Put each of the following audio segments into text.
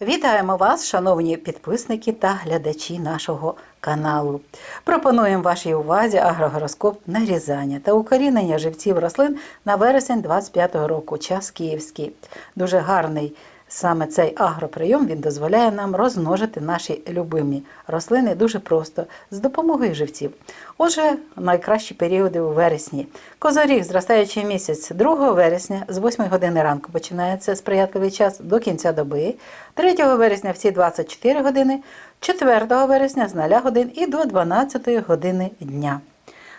Вітаємо вас, шановні підписники та глядачі нашого каналу. Пропонуємо вашій увазі агрогороскоп нарізання та укорінення живців рослин на вересень 25-го року. Час київський. Дуже гарний саме цей агроприйом він дозволяє нам розмножити наші любимі рослини дуже просто з допомогою живців. Отже, найкращі періоди у вересні. Козоріг, зростаючий місяць 2 вересня з 8 години ранку починається сприятливий час до кінця доби, 3 вересня всі 24 години, 4 вересня з 0 годин і до 12 години дня.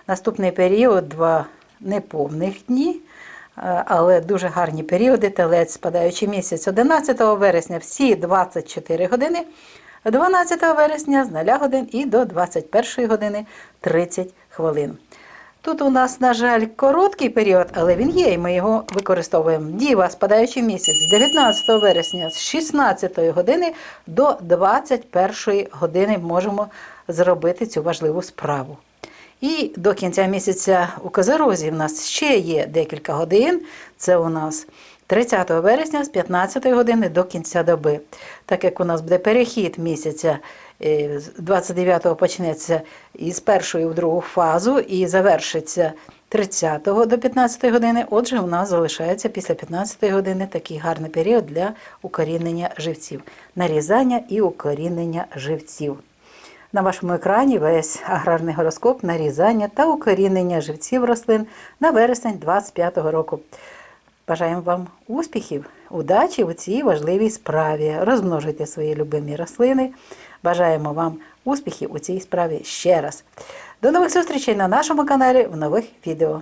Наступний період два неповних дні, але дуже гарні періоди. Телець, спадаючий місяць 11 вересня всі 24 години, 12 вересня з 0 годин і до 21 години 30 хвилин. Тут у нас, на жаль, короткий період, але він є, і ми його використовуємо. Діва, спадаючий місяць з 19 вересня з 16 години до 21 години можемо зробити цю важливу справу. І до кінця місяця у Козерозі в нас ще є декілька годин. Це у нас 30 вересня з 15 години до кінця доби. Так як у нас буде перехід місяця, е, 29-го почнеться із першої в другу фазу і завершиться 30 до 15 години. Отже, у нас залишається після 15 години такий гарний період для укорінення живців, нарізання і укорінення живців. На вашому екрані весь аграрний гороскоп, нарізання та укорінення живців рослин на вересень 25-го року. Бажаємо вам успіхів, удачі у цій важливій справі. Розмножуйте свої любимі рослини. Бажаємо вам успіхів у цій справі ще раз. До нових зустрічей на нашому каналі в нових відео.